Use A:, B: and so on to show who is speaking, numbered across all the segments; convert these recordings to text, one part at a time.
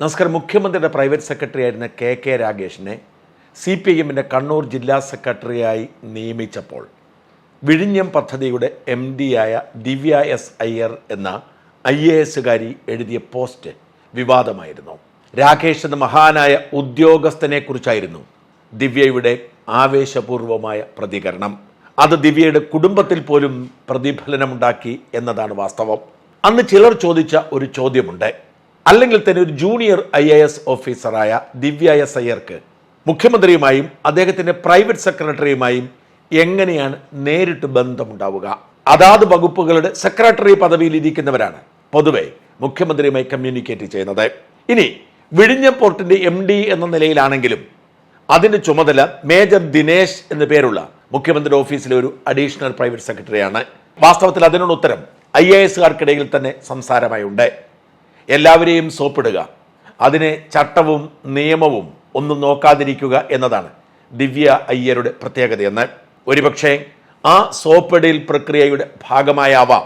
A: നമസ്കാരം. മുഖ്യമന്ത്രിയുടെ private secretary ആയിരുന്ന കെ കെ രാഗേഷിനെ സി പി ഐ എമ്മിന്റെ കണ്ണൂർ ജില്ലാ സെക്രട്ടറിയായി നിയമിച്ചപ്പോൾ വിഴിഞ്ഞം പദ്ധതിയുടെ എം ഡി ആയ ദിവ്യ എസ് അയ്യർ എന്ന ഐ എ എസുകാരി എഴുതിയ പോസ്റ്റ് വിവാദമായിരുന്നു. രാകേഷ് എന്ന മഹാനായ ഉദ്യോഗസ്ഥനെക്കുറിച്ചായിരുന്നു ദിവ്യയുടെ ആവേശപൂർവമായ പ്രതികരണം. അത് ദിവ്യയുടെ കുടുംബത്തിൽ പോലും പ്രതിഫലനമുണ്ടാക്കി എന്നതാണ് വാസ്തവം. അന്ന് ചിലർ ചോദിച്ച ഒരു ചോദ്യമുണ്ട്. അല്ലെങ്കിൽ തന്നെ ഒരു ജൂനിയർ ഐ എ എസ് ഓഫീസറായ ദിവ്യ എസ് അയ്യർക്ക് മുഖ്യമന്ത്രിയുമായും അദ്ദേഹത്തിന്റെ പ്രൈവറ്റ് സെക്രട്ടറിയുമായും എങ്ങനെയാണ് നേരിട്ട് ബന്ധമുണ്ടാവുക? അതാത് വകുപ്പുകളുടെ സെക്രട്ടറി പദവിയിൽ ഇരിക്കുന്നവരാണ് പൊതുവെ മുഖ്യമന്ത്രിയുമായി കമ്മ്യൂണിക്കേറ്റ് ചെയ്യുന്നത്. ഇനി വിഴിഞ്ഞം പോർട്ടിന്റെ എം ഡി എന്ന നിലയിലാണെങ്കിലും അതിന്റെ ചുമതല മേജർ ദിനേശ് എന്ന പേരുള്ള മുഖ്യമന്ത്രി ഓഫീസിലെ ഒരു അഡീഷണൽ പ്രൈവറ്റ് സെക്രട്ടറിയാണ് വാസ്തവത്തിൽ അതിനുള്ള ഉത്തരം ഐ എ എസുകാർക്കിടയിൽ തന്നെ സംസാരമായി ഉണ്ട് എല്ലാവരെയും സോപ്പിടുക. അതിനെ ചട്ടവും നിയമവും ഒന്നും നോക്കാതിരിക്കുക എന്നതാണ് ദിവ്യ അയ്യരുടെ പ്രത്യേകത. എന്നാൽ ഒരുപക്ഷെ ആ സോപ്പിടൽ പ്രക്രിയയുടെ ഭാഗമായാവാം.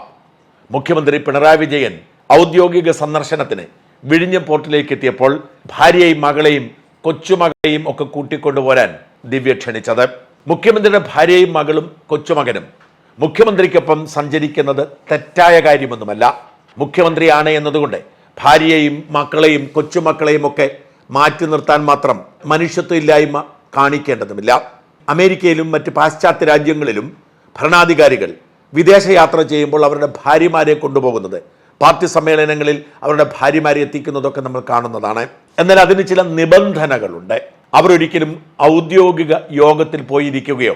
A: മുഖ്യമന്ത്രി പിണറായി വിജയൻ ഔദ്യോഗിക സന്ദർശനത്തിന് വിഴിഞ്ഞ പോർട്ടിലേക്ക് എത്തിയപ്പോൾ ഭാര്യയും മകളെയും കൊച്ചുമകളെയും ഒക്കെ കൂട്ടിക്കൊണ്ടുപോരാൻ ദിവ്യ ക്ഷണിച്ചത്. മുഖ്യമന്ത്രിയുടെ ഭാര്യയും മകളും കൊച്ചുമകനും. മുഖ്യമന്ത്രിക്കൊപ്പം സഞ്ചരിക്കുന്നത് തെറ്റായ കാര്യമൊന്നുമല്ല. മുഖ്യമന്ത്രിയാണ് എന്നതുകൊണ്ട് ഭാര്യയെയും മക്കളെയും കൊച്ചുമക്കളെയും ഒക്കെ മാറ്റി നിർത്താൻ മാത്രം മനുഷ്യത്വമില്ലായ്മ കാണിക്കേണ്ടതുമില്ല. അമേരിക്കയിലും മറ്റ് പാശ്ചാത്യ രാജ്യങ്ങളിലും ഭരണാധികാരികൾ വിദേശയാത്ര ചെയ്യുമ്പോൾ അവരുടെ ഭാര്യമാരെ കൊണ്ടുപോകുന്നത് പാർട്ടി സമ്മേളനങ്ങളിൽ അവരുടെ ഭാര്യമാരെ എത്തിക്കുന്നതൊക്കെ നമ്മൾ കാണുന്നതാണ്. എന്നാൽ അതിന് ചില നിബന്ധനകളുണ്ട്. അവരൊരിക്കലും ഔദ്യോഗിക യോഗത്തിൽ പോയിരിക്കുകയോ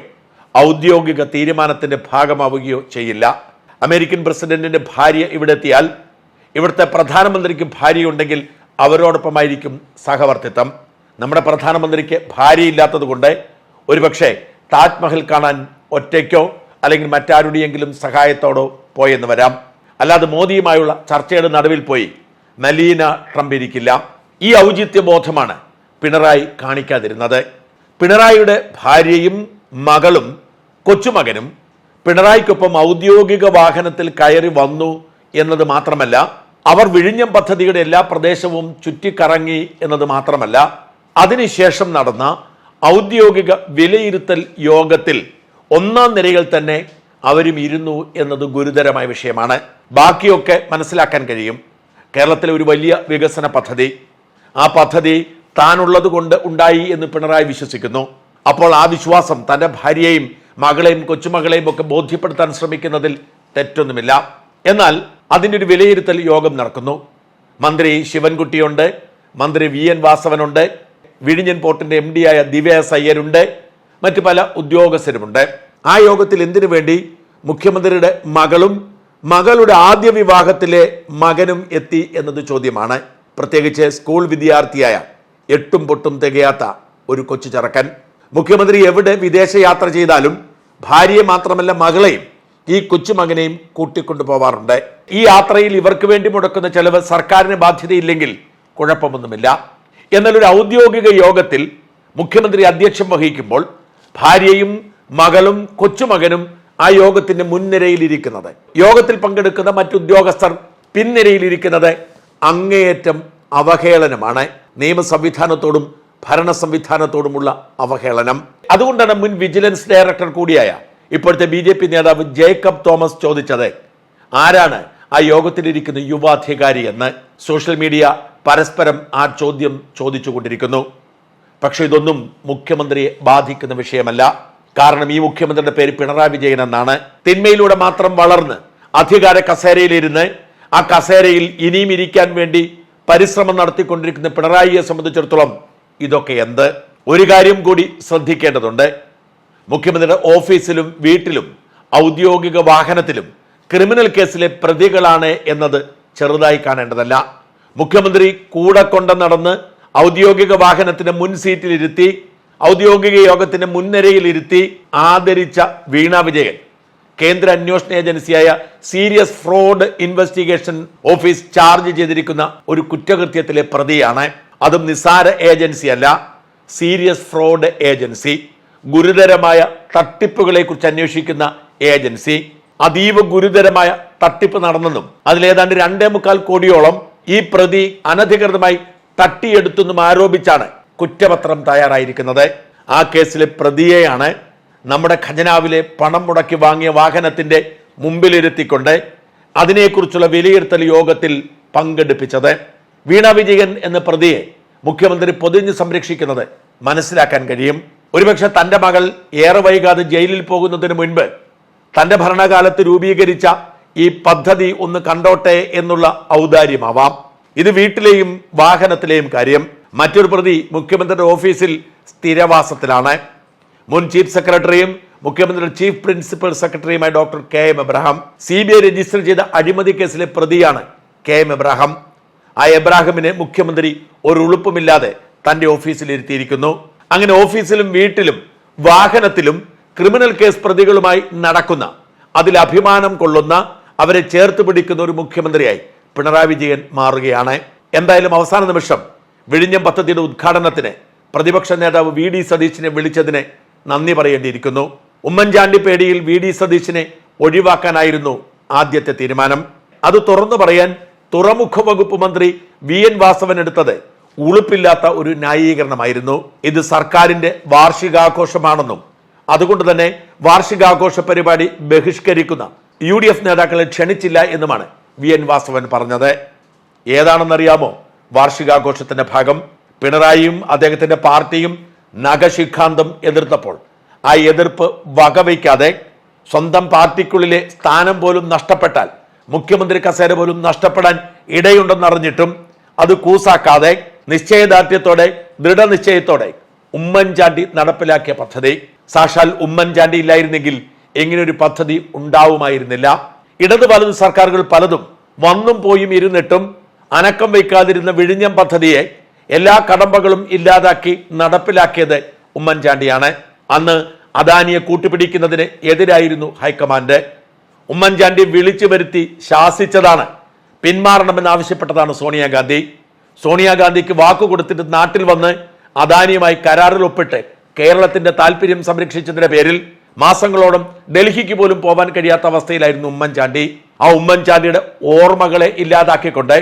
A: ഔദ്യോഗിക തീരുമാനത്തിന്റെ ഭാഗമാവുകയോ ചെയ്യില്ല. അമേരിക്കൻ പ്രസിഡന്റിന്റെ ഭാര്യ ഇവിടെ എത്തിയാൽ ഇവിടുത്തെ പ്രധാനമന്ത്രിക്ക് ഭാര്യയുണ്ടെങ്കിൽ അവരോടൊപ്പമായിരിക്കും സഹവർത്തിത്വം. നമ്മുടെ പ്രധാനമന്ത്രിക്ക് ഭാര്യയില്ലാത്തത് കൊണ്ട് ഒരുപക്ഷെ താജ്മഹൽ കാണാൻ ഒറ്റയ്ക്കോ അല്ലെങ്കിൽ മറ്റാരുടെയെങ്കിലും സഹായത്തോടോ പോയെന്ന് വരാം. അല്ലാതെ മോദിയുമായുള്ള ചർച്ചയുടെ നടുവിൽ പോയി മലീന ട്രംപ് ഇരിക്കില്ല. ഈ ഔചിത്യബോധമാണ് പിണറായി കാണിക്കാതിരുന്നത്. പിണറായിയുടെ ഭാര്യയും മകളും കൊച്ചുമകനും പിണറായിക്കൊപ്പം ഔദ്യോഗിക വാഹനത്തിൽ കയറി വന്നു എന്നത് മാത്രമല്ല അവർ വിഴിഞ്ഞം പദ്ധതിയുടെ എല്ലാ പ്രദേശവും ചുറ്റിക്കറങ്ങി എന്നത് മാത്രമല്ല അതിനുശേഷം നടന്ന ഔദ്യോഗിക വിലയിരുത്തൽ യോഗത്തിൽ ഒന്നാം നിരയിൽ തന്നെ അവരും ഇരുന്നു എന്നത് ഗുരുതരമായ വിഷയമാണ്. ബാക്കിയൊക്കെ മനസ്സിലാക്കാൻ കഴിയും. കേരളത്തിലെ ഒരു വലിയ വികസന പദ്ധതി. ആ പദ്ധതി താനുള്ളത് കൊണ്ട് ഉണ്ടായി എന്ന് പിണറായി വിശ്വസിക്കുന്നു. അപ്പോൾ ആ വിശ്വാസം തന്റെ ഭാര്യയെയും മകളെയും കൊച്ചുമകളെയും ഒക്കെ ബോധ്യപ്പെടുത്താൻ ശ്രമിക്കുന്നതിൽ തെറ്റൊന്നുമില്ല. എന്നാൽ അതിന്റെ ഒരു വിലയിരുത്തൽ യോഗം നടക്കുന്നു. മന്ത്രി ശിവൻകുട്ടിയുണ്ട് മന്ത്രി വി എൻ വാസവനുണ്ട് വിഴിഞ്ഞൻ പോർട്ടിന്റെ എം ഡി ആയ ദിവ്യ എസ് അയ്യരുണ്ട് മറ്റു പല ഉദ്യോഗസ്ഥരുമുണ്ട്. ആ യോഗത്തിൽ എന്തിനു വേണ്ടി? മുഖ്യമന്ത്രിയുടെ മകളും മകളുടെ ആദ്യ വിവാഹത്തിലെ മകനും എത്തി എന്നത് ചോദ്യമാണ്. പ്രത്യേകിച്ച് സ്കൂൾ വിദ്യാർത്ഥിയായ എട്ടും പൊട്ടും തികയാത്ത ഒരു കൊച്ചു ചെറുക്കൻ. മുഖ്യമന്ത്രി എവിടെ വിദേശയാത്ര ചെയ്താലും ഭാര്യയെ മാത്രമല്ല മകളെയും ഈ കൊച്ചുമകനെയും കൂട്ടിക്കൊണ്ടു പോവാറുണ്ട്. ഈ യാത്രയിൽ ഇവർക്ക് വേണ്ടി മുടക്കുന്ന ചെലവ് സർക്കാരിന് ബാധ്യതയില്ലെങ്കിൽ കുഴപ്പമൊന്നുമില്ല. എന്നാൽ ഒരു ഔദ്യോഗിക യോഗത്തിൽ മുഖ്യമന്ത്രി അധ്യക്ഷം വഹിക്കുമ്പോൾ ഭാര്യയും മകളും കൊച്ചുമകനും ആ യോഗത്തിന്റെ മുൻനിരയിലിരിക്കുന്നത്. യോഗത്തിൽ പങ്കെടുക്കുന്ന മറ്റുദ്യോഗസ്ഥർ പിൻനിരയിലിരിക്കുന്നത് അങ്ങേയറ്റം അവഹേളനമാണ്. നിയമ സംവിധാനത്തോടും ഭരണ സംവിധാനത്തോടുമുള്ള അവഹേളനം. അതുകൊണ്ടാണ് മുൻ വിജിലൻസ് ഡയറക്ടർ കൂടിയായ ഇപ്പോഴത്തെ ബി ജെ പി നേതാവ് ജേക്കബ് തോമസ് ചോദിച്ചത് ആരാണ് ആ യോഗത്തിലിരിക്കുന്ന യുവാധികാരി എന്ന്. സോഷ്യൽ മീഡിയ പരസ്പരം ആ ചോദ്യം ചോദിച്ചുകൊണ്ടിരിക്കുന്നു. പക്ഷെ ഇതൊന്നും മുഖ്യമന്ത്രിയെ ബാധിക്കുന്ന വിഷയമല്ല. കാരണം ഈ മുഖ്യമന്ത്രിയുടെ പേര് പിണറായി വിജയൻ എന്നാണ്. തിന്മയിലൂടെ മാത്രം വളർന്ന് അധികാര കസേരയിലിരുന്ന് ആ കസേരയിൽ ഇനിയും ഇരിക്കാൻ വേണ്ടി പരിശ്രമം നടത്തിക്കൊണ്ടിരിക്കുന്ന പിണറായിയെ സംബന്ധിച്ചിടത്തോളം ഇതൊക്കെ എന്ത്? ഒരു കാര്യം കൂടി ശ്രദ്ധിക്കേണ്ടതുണ്ട്. മുഖ്യമന്ത്രിയുടെ ഓഫീസിലും വീട്ടിലും ഔദ്യോഗിക വാഹനത്തിലും ക്രിമിനൽ കേസിലെ പ്രതികളാണ് എന്നത് ചെറുതായി കാണേണ്ടതല്ല. മുഖ്യമന്ത്രി കൂടെ കൊണ്ട നടന്ന് ഔദ്യോഗിക വാഹനത്തിന്റെ മുൻ സീറ്റിലിരുത്തി ഔദ്യോഗിക യോഗത്തിന്റെ മുൻനിരയിലിരുത്തി ആദരിച്ച വീണ വിജയൻ കേന്ദ്ര അന്വേഷണ ഏജൻസിയായ serious fraud investigation office charge ചെയ്തിരിക്കുന്ന ഒരു കുറ്റകൃത്യത്തിലെ പ്രതിയാണ്. അതും നിസാര ഏജൻസി അല്ല സീരിയസ് ഫ്രോഡ് ഏജൻസി. ഗുരുതരമായ തട്ടിപ്പുകളെക്കുറിച്ച് അന്വേഷിക്കുന്ന ഏജൻസി അതീവ ഗുരുതരമായ തട്ടിപ്പ് നടന്നെന്നും അതിലേതാണ്ട് രണ്ടേ മുക്കാൽ കോടിയോളം ഈ പ്രതി അനധികൃതമായി തട്ടിയെടുത്തെന്നും ആരോപിച്ചാണ് കുറ്റപത്രം തയ്യാറായിരിക്കുന്നത്. ആ കേസിലെ പ്രതിയെയാണ് നമ്മുടെ ഖജനാവിലെ പണം മുടക്കി വാങ്ങിയ വാഹനത്തിന്റെ മുമ്പിലിരുത്തിക്കൊണ്ട് അതിനെക്കുറിച്ചുള്ള വിലയിരുത്തൽ യോഗത്തിൽ പങ്കെടുപ്പിച്ചത്. വീണ വിജയൻ എന്ന പ്രതിയെ മുഖ്യമന്ത്രി പൊതിഞ്ഞ് സംരക്ഷിക്കുന്നത് മനസ്സിലാക്കാൻ കഴിയും. ഒരുപക്ഷെ തന്റെ മകൾ ഏറെ വൈകാതെ ജയിലിൽ പോകുന്നതിന് മുൻപ് തന്റെ ഭരണകാലത്ത് രൂപീകരിച്ച ഈ പദ്ധതി ഒന്ന് കണ്ടോട്ടെ എന്നുള്ള ഔദാര്യമാവാം. ഇത് വീട്ടിലെയും വാഹനത്തിലെയും കാര്യം. മറ്റൊരു പ്രതി മുഖ്യമന്ത്രിയുടെ ഓഫീസിൽ സ്ഥിരവാസത്തിലാണ്. മുൻ ചീഫ് സെക്രട്ടറിയും മുഖ്യമന്ത്രിയുടെ ചീഫ് പ്രിൻസിപ്പൽ സെക്രട്ടറിയുമായ doctor K M Abraham C B I register ചെയ്ത അഴിമതി കേസിലെ പ്രതിയാണ് കെ എം എബ്രഹാം. ആ എബ്രാഹിമിനെ മുഖ്യമന്ത്രി ഒരു ഉളുപ്പുമില്ലാതെ തന്റെ ഓഫീസിൽ ഇരുത്തിയിരിക്കുന്നു. അങ്ങനെ ഓഫീസിലും വീട്ടിലും വാഹനത്തിലും ക്രിമിനൽ കേസ് പ്രതികളുമായി നടക്കുന്ന അതിൽ അഭിമാനം കൊള്ളുന്ന അവരെ ചേർത്ത് പിടിക്കുന്ന ഒരു മുഖ്യമന്ത്രിയായി പിണറായി വിജയൻ മാറുകയാണ്. എന്തായാലും അവസാന നിമിഷം വിഴിഞ്ഞം പദ്ധതിയുടെ ഉദ്ഘാടനത്തിന് പ്രതിപക്ഷ നേതാവ് വി ഡി സതീശിനെ വിളിച്ചതിന് നന്ദി പറയേണ്ടിയിരിക്കുന്നു. ഉമ്മൻചാണ്ടി പേടിയിൽ വി ഡി സതീശിനെ ഒഴിവാക്കാനായിരുന്നു ആദ്യത്തെ തീരുമാനം. അത് തുറന്നു പറയാൻ തുറമുഖ വകുപ്പ് മന്ത്രി വി എൻ വാസവൻ എടുത്തത് ഉളുപ്പില്ലാത്ത ഒരു ന്യായീകരണമായിരുന്നു. ഇത് സർക്കാരിന്റെ വാർഷികാഘോഷമാണെന്നും അതുകൊണ്ട് തന്നെ വാർഷികാഘോഷ പരിപാടി ബഹിഷ്കരിക്കുന്ന യു ഡി എഫ് നേതാക്കളെ ക്ഷണിച്ചില്ല എന്നുമാണ് വി എൻ വാസവൻ പറഞ്ഞത്. ഏതാണെന്നറിയാമോ? വാർഷികാഘോഷത്തിന്റെ ഭാഗം പിണറായിയും അദ്ദേഹത്തിന്റെ പാർട്ടിയും നഖശിഖാന്തം എതിർത്തപ്പോൾ ആ എതിർപ്പ് വകവയ്ക്കാതെ സ്വന്തം പാർട്ടിക്കുള്ളിലെ സ്ഥാനം പോലും നഷ്ടപ്പെട്ടാൽ മുഖ്യമന്ത്രി കസേര പോലും നഷ്ടപ്പെടാൻ ഇടയുണ്ടെന്നറിഞ്ഞിട്ടും അത് കൂസാക്കാതെ നിശ്ചയദാർഢ്യത്തോടെ ദൃഢനിശ്ചയത്തോടെ ഉമ്മൻചാണ്ടി നടപ്പിലാക്കിയ പദ്ധതി. സാക്ഷാൽ ഉമ്മൻചാണ്ടി ഇല്ലായിരുന്നെങ്കിൽ ഇങ്ങനൊരു പദ്ധതി ഉണ്ടാവുമായിരുന്നില്ല. ഇടതു വലതു സർക്കാരുകൾ പലതും വന്നും പോയും ഇരുന്നിട്ടും അനക്കം വയ്ക്കാതിരുന്ന വിഴിഞ്ഞം പദ്ധതിയെ എല്ലാ കടമ്പകളും ഇല്ലാതാക്കി നടപ്പിലാക്കിയത് ഉമ്മൻചാണ്ടിയാണ്. അന്ന് അദാനിയെ കൂട്ടുപിടിക്കുന്നതിന് എതിരായിരുന്നു ഹൈക്കമാൻഡ്. ഉമ്മൻചാണ്ടി വിളിച്ചു വരുത്തി ശാസിച്ചതാണ് പിന്മാറണമെന്ന് ആവശ്യപ്പെട്ടതാണ് സോണിയാഗാന്ധി. സോണിയാഗാന്ധിക്ക് വാക്കു കൊടുത്തിട്ട് നാട്ടിൽ വന്ന് അദാനിയുമായി കരാറിൽ ഒപ്പിട്ട് കേരളത്തിന്റെ താല്പര്യം സംരക്ഷിച്ചതിന്റെ പേരിൽ മാസങ്ങളോളം ഡൽഹിക്ക് പോലും പോകാൻ കഴിയാത്ത അവസ്ഥയിലായിരുന്നു ഉമ്മൻചാണ്ടി. ആ ഉമ്മൻചാണ്ടിയുടെ ഓർമ്മകളെ ഇല്ലാതാക്കിക്കൊണ്ട്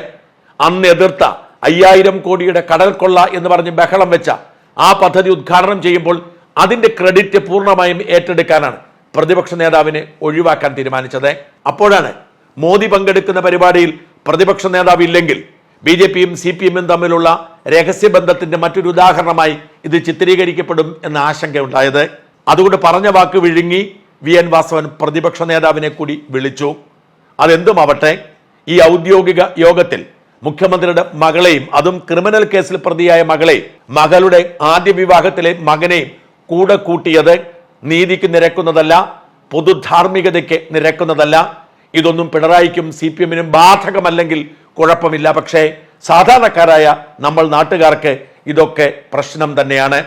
A: അന്ന് എതിർത്ത അയ്യായിരം കോടിയുടെ കടൽ കൊള്ള എന്ന് പറഞ്ഞ് ബഹളം വെച്ച ആ പദ്ധതി ഉദ്ഘാടനം ചെയ്യുമ്പോൾ അതിന്റെ ക്രെഡിറ്റ് പൂർണമായും ഏറ്റെടുക്കാനാണ് പ്രതിപക്ഷ നേതാവിനെ ഒഴിവാക്കാൻ തീരുമാനിച്ചത്. അപ്പോഴാണ് മോദി പങ്കെടുക്കുന്ന പരിപാടിയിൽ പ്രതിപക്ഷ നേതാവ് ഇല്ലെങ്കിൽ ബി ജെ പിയും സി പി എമ്മും തമ്മിലുള്ള രഹസ്യബന്ധത്തിന്റെ മറ്റൊരു ഉദാഹരണമായി ഇത് ചിത്രീകരിക്കപ്പെടും എന്ന ആശങ്കയുണ്ടായത്. അതുകൊണ്ട് പറഞ്ഞ വാക്ക് വിഴുങ്ങി വി എൻ വാസവൻ പ്രതിപക്ഷ നേതാവിനെ കൂടി വിളിച്ചു. അതെന്തുമാവട്ടെ ഈ ഔദ്യോഗിക യോഗത്തിൽ മുഖ്യമന്ത്രിയുടെ മകളെയും അതും ക്രിമിനൽ കേസിൽ പ്രതിയായ മകളെയും മകളുടെ ആദ്യ വിവാഹത്തിലെ മകനെയും കൂടെ കൂട്ടിയത് നീതിക്ക് നിരക്കുന്നതല്ല പൊതുധാർമ്മികതയ്ക്ക് നിരക്കുന്നതല്ല. ഇതൊന്നും പിണറായിക്കും സി പി എമ്മിനും ബാധകമല്ലെങ്കിൽ കുഴപ്പമില്ല. പക്ഷേ സാധാരണക്കാരായ നമ്മൾ നാട്ടുകാർക്ക് ഇതൊക്കെ പ്രശ്നം തന്നെയാണ്.